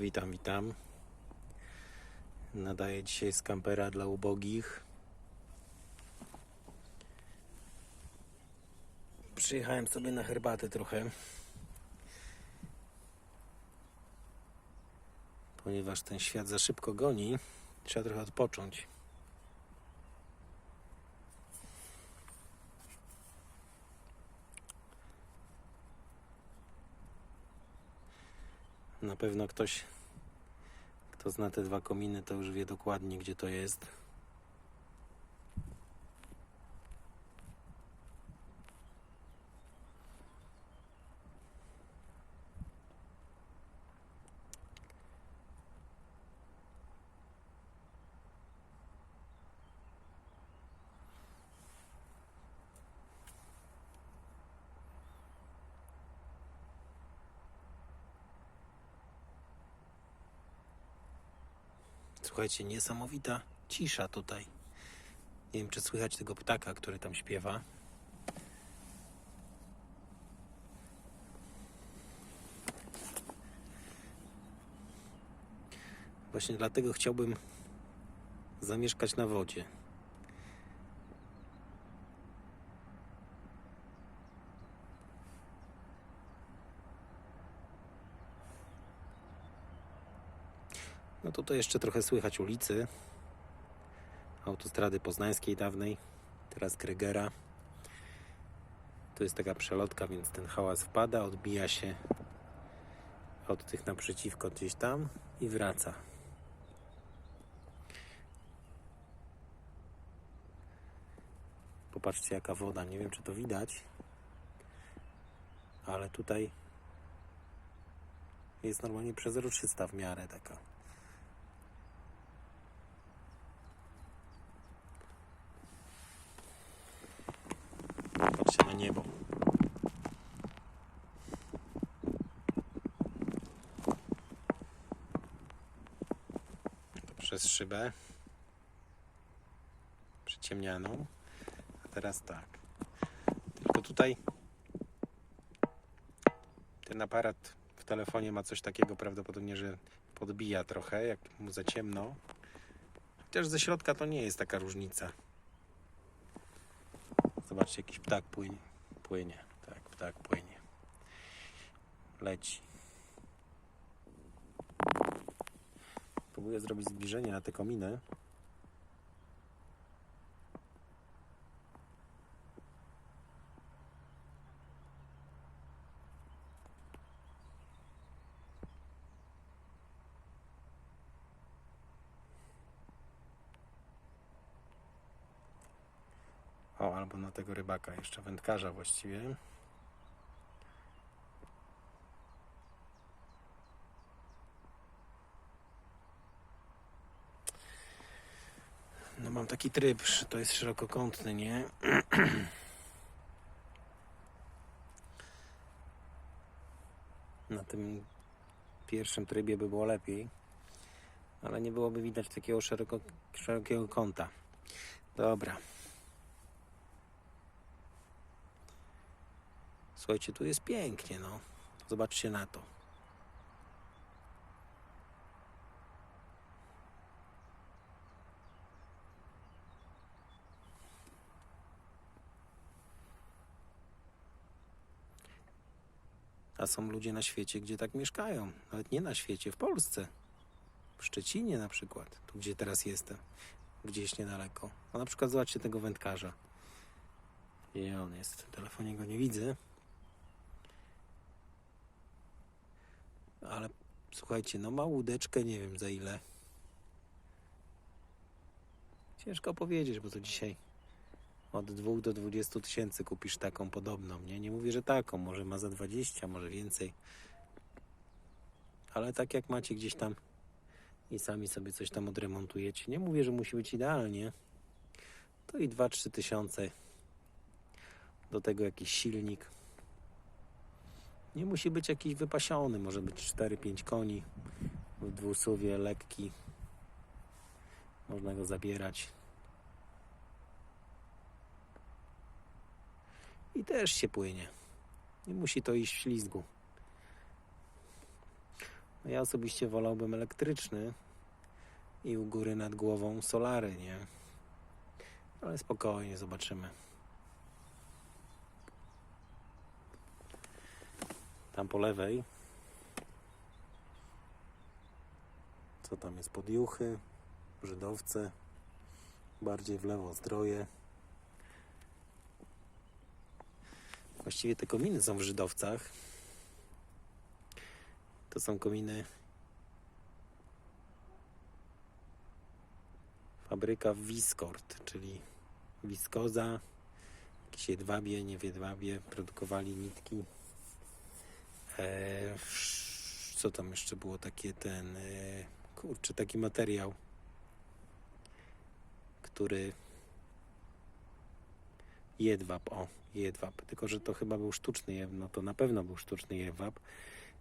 Witam, witam. Nadaję dzisiaj z kampera dla ubogich. Przyjechałem sobie na herbatę trochę. Ponieważ ten świat za szybko goni, trzeba trochę odpocząć. Na pewno ktoś, kto zna te dwa kominy, to już wie dokładnie, gdzie to jest. Słuchajcie, niesamowita cisza tutaj. Nie wiem, czy słychać tego ptaka, który tam śpiewa. Właśnie dlatego chciałbym zamieszkać na wodzie. Tutaj jeszcze trochę słychać ulicy. Autostrady poznańskiej dawnej, teraz Krygera. Tu jest taka przelotka, więc ten hałas wpada, odbija się od tych naprzeciwko gdzieś tam i wraca. Popatrzcie jaka woda, nie wiem czy to widać, ale tutaj jest normalnie przezroczysta w miarę taka. Patrzcie na niebo. To przez szybę przyciemnianą. A teraz tak. Tylko tutaj ten aparat w telefonie ma coś takiego prawdopodobnie, że podbija trochę, jak mu za ciemno. Chociaż ze środka to nie jest taka różnica. Zobaczcie, jakiś ptak płynie. Płynie, tak, ptak płynie. Leci. Próbuję zrobić zbliżenie na te kominy. Tego rybaka, jeszcze wędkarza właściwie. No mam taki tryb, to jest szerokokątny, nie? Na tym pierwszym trybie by było lepiej, ale nie byłoby widać takiego szeroko, szerokiego kąta. Dobra. Słuchajcie, tu jest pięknie, no. Zobaczcie na to. A są ludzie na świecie, gdzie tak mieszkają. Nawet nie na świecie, w Polsce. W Szczecinie na przykład, tu gdzie teraz jestem. Gdzieś niedaleko. A na przykład zobaczcie tego wędkarza. I on jest. W telefonie go nie widzę. Ale słuchajcie, no ma łódeczkę, nie wiem za ile. Ciężko powiedzieć, bo to dzisiaj od 2 do 20 tysięcy kupisz taką podobną, nie? Nie mówię, że taką, może ma za 20, może więcej. Ale tak jak macie gdzieś tam i sami sobie coś tam odremontujecie, nie mówię, że musi być idealnie, to i 2-3 tysiące. Do tego jakiś silnik. Nie musi być jakiś wypasiony, może być 4-5 koni w dwusuwie, lekki. Można go zabierać. I też się płynie. Nie musi to iść w ślizgu. No ja osobiście wolałbym elektryczny i u góry nad głową solary, nie? Ale spokojnie, zobaczymy. Tam po lewej. Co tam jest? Podjuchy, Żydowce. Bardziej w lewo zdroje. Właściwie te kominy są w Żydowcach. To są kominy fabryka Wiskort, czyli wiskoza, jakieś jedwabie, nie jedwabie, produkowali nitki. E, co tam jeszcze było takie ten, e, kurczę, taki materiał, który jedwab, o, jedwab, tylko że to chyba był sztuczny jedwab, no to na pewno był sztuczny jedwab,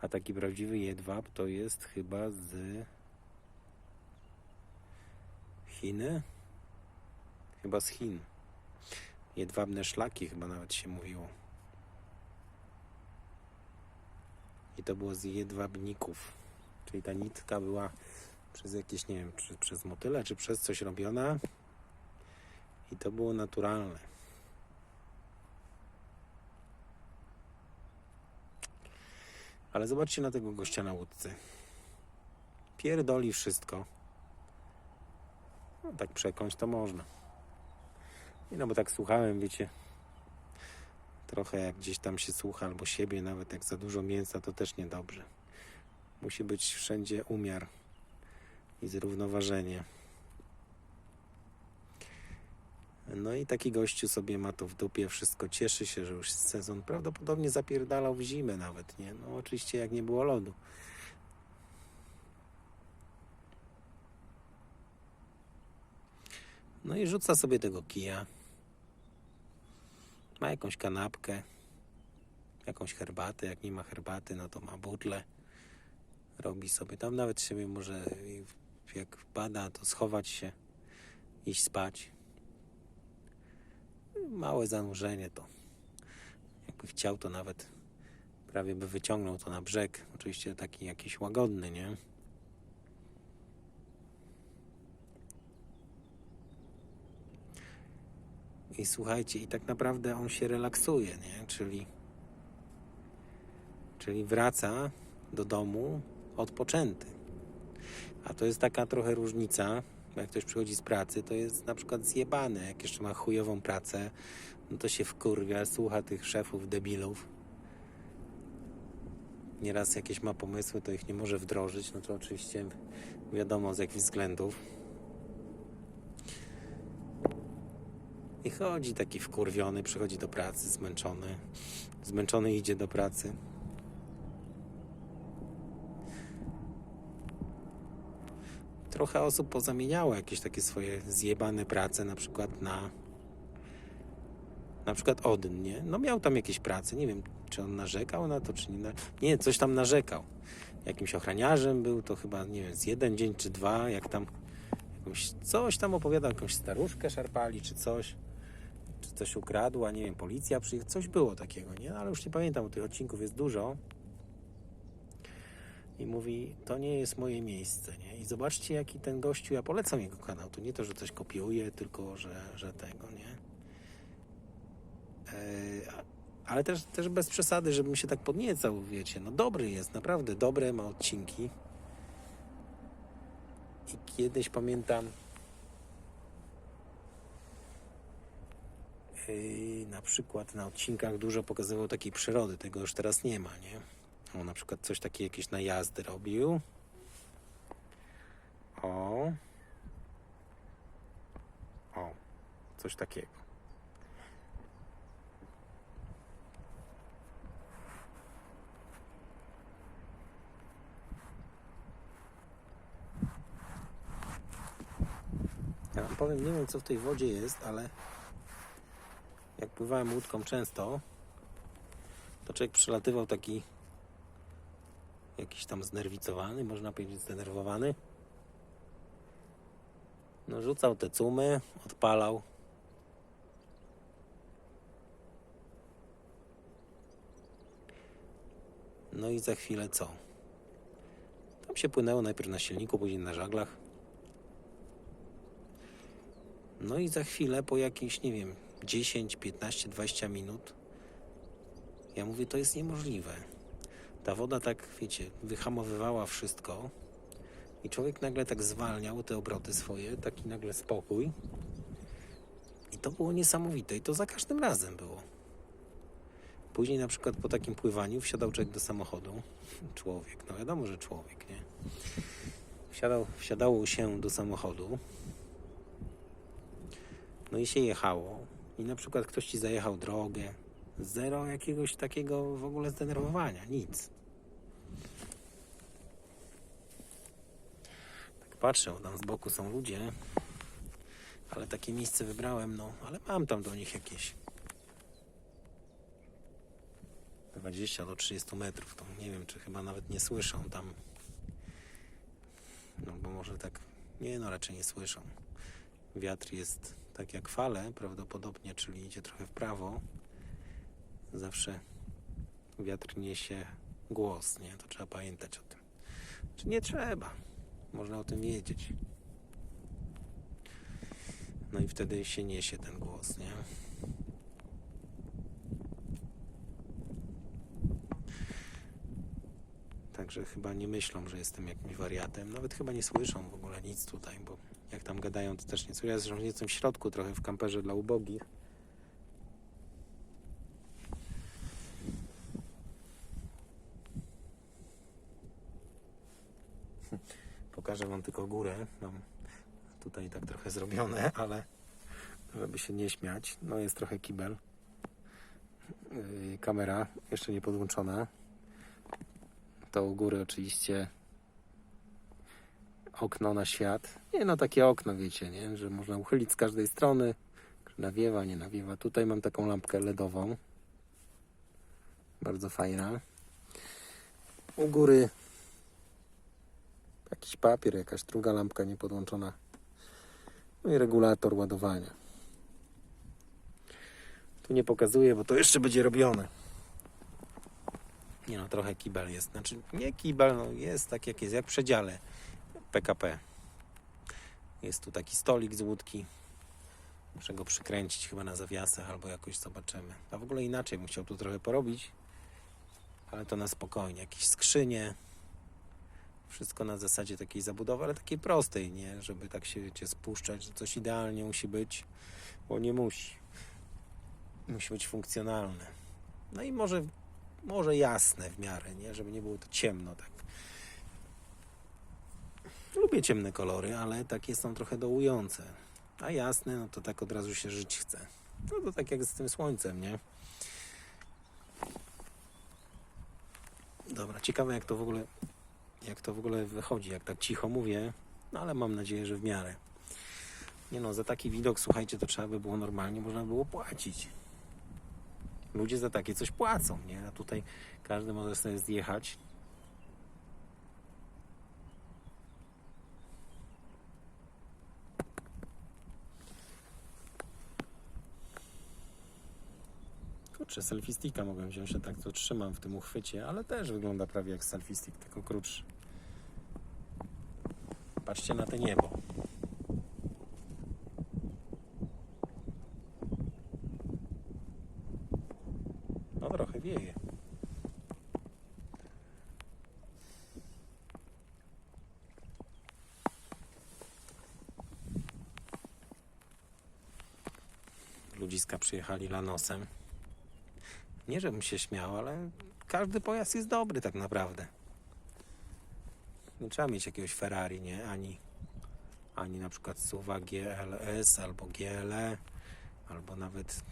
a taki prawdziwy jedwab to jest chyba z Chiny? Chyba z Chin. Jedwabne szlaki chyba nawet się mówiło. I to było z jedwabników. Czyli ta nitka była przez jakieś, nie wiem, czy przez motyle, czy przez coś robiona. I to było naturalne. Ale zobaczcie na tego gościa na łódce. Pierdoli wszystko. No, tak przekąć to można. I no bo tak słuchałem, wiecie, trochę jak gdzieś tam się słucha, albo siebie, nawet jak za dużo mięsa, to też niedobrze. Musi być wszędzie umiar i zrównoważenie. No i taki gościu sobie ma to w dupie, wszystko cieszy się, że już sezon. Prawdopodobnie zapierdalał w zimę nawet, nie? No oczywiście jak nie było lodu. No i rzuca sobie tego kija. Ma jakąś kanapkę, jakąś herbatę. Jak nie ma herbaty, no to ma butlę. Robi sobie tam nawet sobie może, jak pada, to schować się, iść spać. Małe zanurzenie to. Jakby chciał, to nawet prawie by wyciągnął to na brzeg. Oczywiście taki jakiś łagodny, nie? I słuchajcie, i tak naprawdę on się relaksuje, nie? Czyli, czyli wraca do domu odpoczęty. A to jest taka trochę różnica, bo jak ktoś przychodzi z pracy, to jest na przykład zjebany. Jak jeszcze ma chujową pracę, no to się wkurwia, słucha tych szefów debilów. Nieraz jakieś ma pomysły, to ich nie może wdrożyć, no to oczywiście wiadomo z jakich względów. I chodzi taki wkurwiony, przychodzi do pracy, zmęczony. Zmęczony idzie do pracy. Trochę osób pozamieniało jakieś takie swoje zjebane prace, na przykład na na przykład Odyn, nie? No miał tam jakieś prace, nie wiem, czy on narzekał na to, czy nie. Nie, coś tam narzekał. Jakimś ochraniarzem był, to chyba, nie wiem, z jeden dzień czy dwa, jak tam jakąś, coś tam opowiadał, jakąś staruszkę szarpali, czy coś czy coś ukradła, nie wiem, policja przyjechała, coś było takiego, nie? Ale już nie pamiętam, bo tych odcinków jest dużo. I mówi, to nie jest moje miejsce, nie? I zobaczcie, jaki ten gościu, ja polecam jego kanał. To nie to, że coś kopiuje, tylko, że, że tego, nie? A- ale też, też bez przesady, żebym się tak podniecał, wiecie. No dobry jest, naprawdę dobre, ma odcinki. I kiedyś pamiętam, na przykład na odcinkach dużo pokazywał takiej przyrody, tego już teraz nie ma, nie? On na przykład coś takie jakieś najazdy robił. O. O. Coś takiego. Ja powiem, nie wiem co w tej wodzie jest, ale jak pływałem łódką często, to człowiek przelatywał taki jakiś tam znerwicowany, można powiedzieć zdenerwowany. No rzucał te cumy, odpalał. No i za chwilę co? Tam się płynęło najpierw na silniku, później na żaglach. No i za chwilę, po jakieś, nie wiem, 10, 15, 20 minut, ja mówię, to jest niemożliwe. Ta woda tak, wiecie, wyhamowywała wszystko i człowiek nagle tak zwalniał te obroty swoje, taki nagle spokój. I to było niesamowite i to za każdym razem było. Później na przykład po takim pływaniu wsiadał człowiek do samochodu. Człowiek, no wiadomo, że człowiek, nie? Wsiadał, wsiadało się do samochodu. No i się jechało. I na przykład ktoś ci zajechał drogę. Zero jakiegoś takiego w ogóle zdenerwowania, nic. Tak patrzę, tam z boku są ludzie. Ale takie miejsce wybrałem, no, ale mam tam do nich jakieś 20 do 30 metrów. To nie wiem, czy chyba nawet nie słyszą tam. No bo może tak. Nie, no raczej nie słyszą. Wiatr jest tak jak fale, prawdopodobnie, czyli idzie trochę w prawo. Zawsze wiatr niesie głos, nie? To trzeba pamiętać o tym. Czy nie trzeba? Można o tym wiedzieć. No i wtedy się niesie ten głos, nie? Także chyba nie myślą, że jestem jakimś wariatem. Nawet chyba nie słyszą w ogóle nic tutaj, bo tam gadają, to też nie. Ja zresztą jestem w środku trochę w kamperze dla ubogich. Pokażę wam tylko górę. Mam tutaj tak trochę zrobione, ale żeby się nie śmiać, no jest trochę kibel. Yy, Kamera jeszcze nie podłączona. To u góry oczywiście okno na świat. Nie no, takie okno, wiecie, nie? Że można uchylić z każdej strony. Nawiewa, nie nawiewa. Tutaj mam taką lampkę LEDową. Bardzo fajna. U góry jakiś papier, jakaś druga lampka niepodłączona. No i regulator ładowania. Tu nie pokazuję, bo to jeszcze będzie robione. Nie no, trochę kibel jest. Znaczy, nie kibel, no jest tak jak jest, jak przedziale PKP. Jest tu taki stolik z łódki. Muszę go przykręcić chyba na zawiasach albo jakoś zobaczymy. A w ogóle inaczej bym chciał tu trochę porobić. Ale to na spokojnie. Jakieś skrzynie. Wszystko na zasadzie takiej zabudowy, ale takiej prostej, nie? Żeby tak się, wiecie, spuszczać, że coś idealnie musi być, bo nie musi. Musi być funkcjonalne. No i może może jasne w miarę, nie? Żeby nie było to ciemno tak. Lubię ciemne kolory, ale takie są trochę dołujące. A jasne, no to tak od razu się żyć chce. No to tak jak z tym słońcem, nie? Dobra, ciekawe jak to w ogóle jak to w ogóle wychodzi, jak tak cicho mówię, no ale mam nadzieję, że w miarę. Nie no, za taki widok, słuchajcie, to trzeba by było normalnie, można było płacić ludzie za takie coś płacą, nie? A tutaj każdy może sobie zjechać. Kurczę, selfie sticka mogłem wziąć, że tak to trzymam w tym uchwycie, ale też wygląda prawie jak selfie stick, tylko krótszy. Patrzcie na to niebo. No trochę wieje. Ludziska przyjechali lanosem. Nie, żebym się śmiał, ale każdy pojazd jest dobry tak naprawdę. Nie trzeba mieć jakiegoś Ferrari, nie? Ani, ani na przykład SUVa GLS albo GLE, albo nawet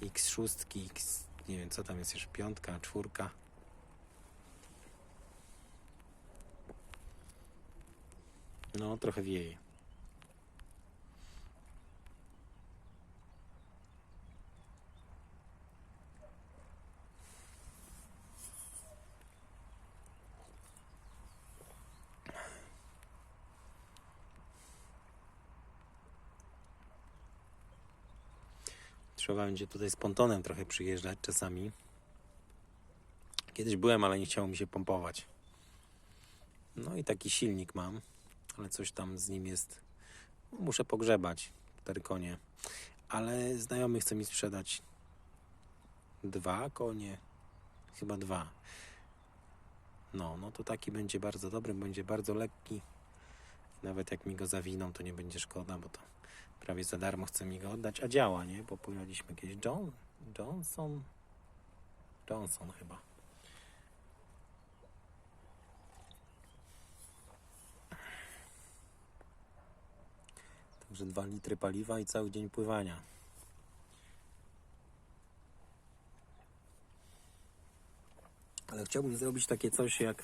X6, X, nie wiem co tam jest jeszcze, piątka, czwórka. No, trochę wieje. Trzeba będzie tutaj z pontonem trochę przyjeżdżać czasami. Kiedyś byłem, ale nie chciało mi się pompować. No i taki silnik mam, ale coś tam z nim jest. Muszę pogrzebać. Cztery konie. Ale znajomy chce mi sprzedać dwa konie. Chyba dwa. No, no to taki będzie bardzo dobry, będzie bardzo lekki. Nawet jak mi go zawiną, to nie będzie szkoda, bo to prawie za darmo chce mi go oddać, a działa, nie? Bo pojechaliśmy kiedyś John, Johnson, Johnson chyba. Także 2 litry paliwa i cały dzień pływania. Ale chciałbym zrobić takie coś jak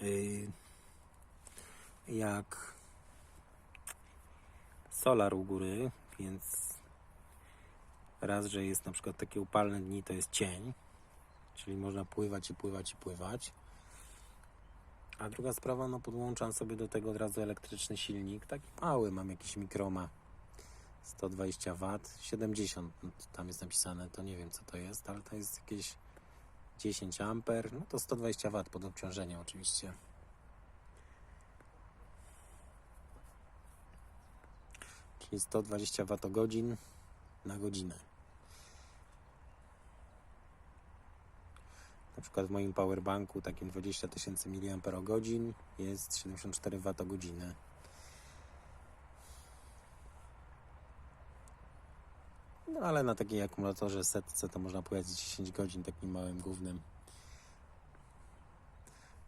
yy, jak solar u góry, więc raz, że jest na przykład takie upalne dni, to jest cień, czyli można pływać i pływać i pływać. A druga sprawa, no podłączam sobie do tego od razu elektryczny silnik, taki mały, mam jakiś mikroma 120 W, 70 no, to tam jest napisane, to nie wiem co to jest, ale to jest jakieś 10 amper, no to 120 W pod obciążeniem oczywiście. Czyli 120 Wh na godzinę. Na przykład w moim powerbanku takim 20 tysięcy mAh jest 74 Wh. No ale na takiej akumulatorze setce to można pojechać 10 godzin takim małym głównym.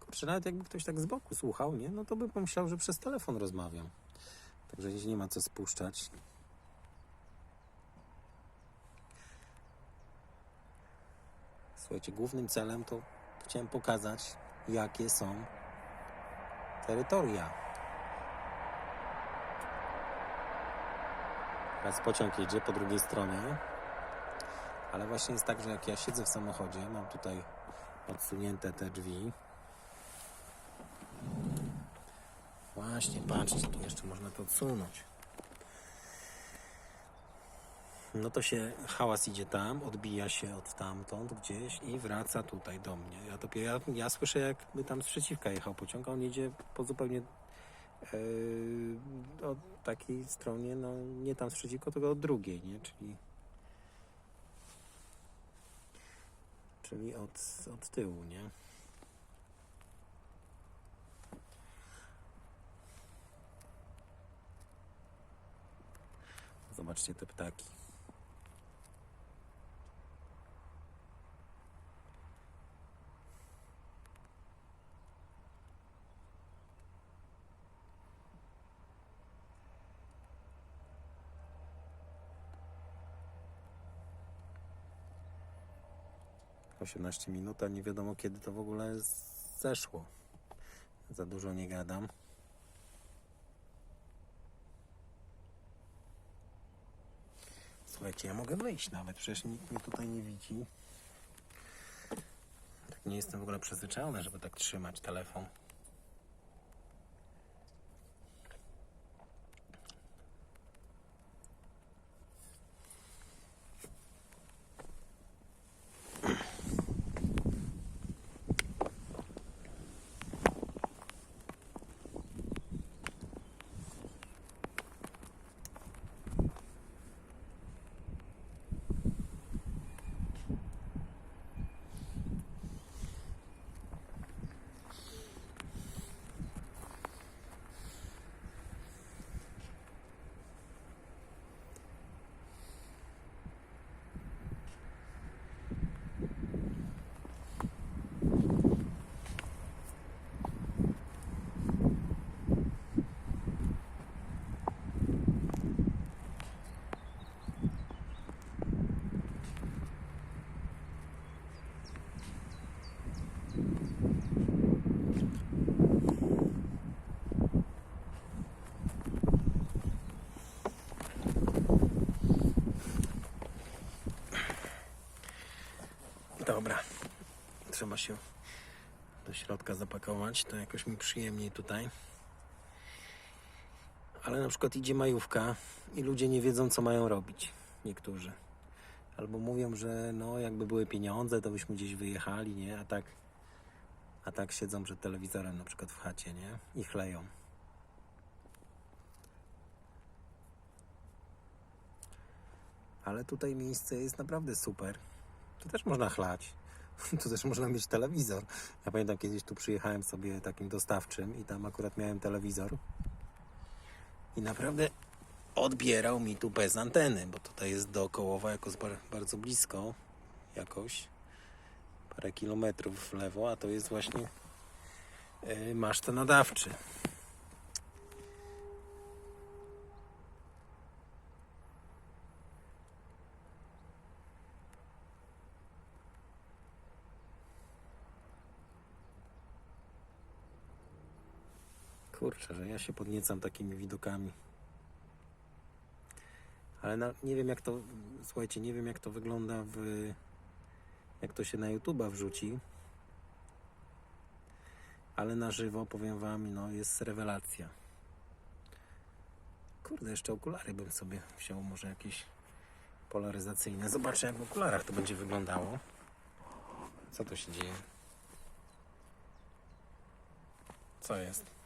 Kurczę, nawet jakby ktoś tak z boku słuchał, nie? No to by pomyślał, że przez telefon rozmawiam. Także nie ma co spuszczać. Słuchajcie, głównym celem to chciałem pokazać, jakie są terytoria. Teraz pociąg jedzie po drugiej stronie, ale właśnie jest tak, że jak ja siedzę w samochodzie, mam tutaj odsunięte te drzwi. Właśnie, patrzcie, tu jeszcze można to odsunąć. No to się hałas idzie tam, odbija się od tamtąd gdzieś i wraca tutaj do mnie. Ja, dopiero, ja, ja słyszę, jakby tam z przeciwka jechał pociąg, a on jedzie po zupełnie yy, od takiej stronie, no nie tam z przeciwko, tylko od drugiej, nie? Czyli, czyli od, od tyłu, nie? Zobaczcie te ptaki. Osiemnaście minut, a nie wiadomo kiedy to w ogóle zeszło. Za dużo nie gadam. Słuchajcie, ja mogę wyjść nawet, przecież nikt mnie tutaj nie widzi. Tak nie jestem w ogóle przyzwyczajony, żeby tak trzymać telefon. Dobra, trzeba się do środka zapakować, to jakoś mi przyjemniej tutaj. Ale na przykład idzie majówka i ludzie nie wiedzą, co mają robić. Niektórzy. Albo mówią, że no, jakby były pieniądze, to byśmy gdzieś wyjechali, nie? A tak A tak siedzą przed telewizorem na przykład w chacie, nie? I chleją. Ale tutaj miejsce jest naprawdę super. Tu też można chlać. Tu też można mieć telewizor. Ja pamiętam kiedyś tu przyjechałem sobie takim dostawczym i tam akurat miałem telewizor. I naprawdę odbierał mi tu bez anteny, bo tutaj jest dookołowa jakoś bar- bardzo blisko jakoś. Parę kilometrów w lewo, a to jest właśnie yy, maszta nadawczy. Kurczę, że ja się podniecam takimi widokami. Ale na, nie wiem jak to, słuchajcie, nie wiem jak to wygląda w, jak to się na YouTube'a wrzuci. Ale na żywo, powiem wam, no jest rewelacja. Kurde, jeszcze okulary bym sobie wziął, może jakieś polaryzacyjne. Zobaczę jak w okularach to będzie wyglądało. Co to się dzieje? Co jest?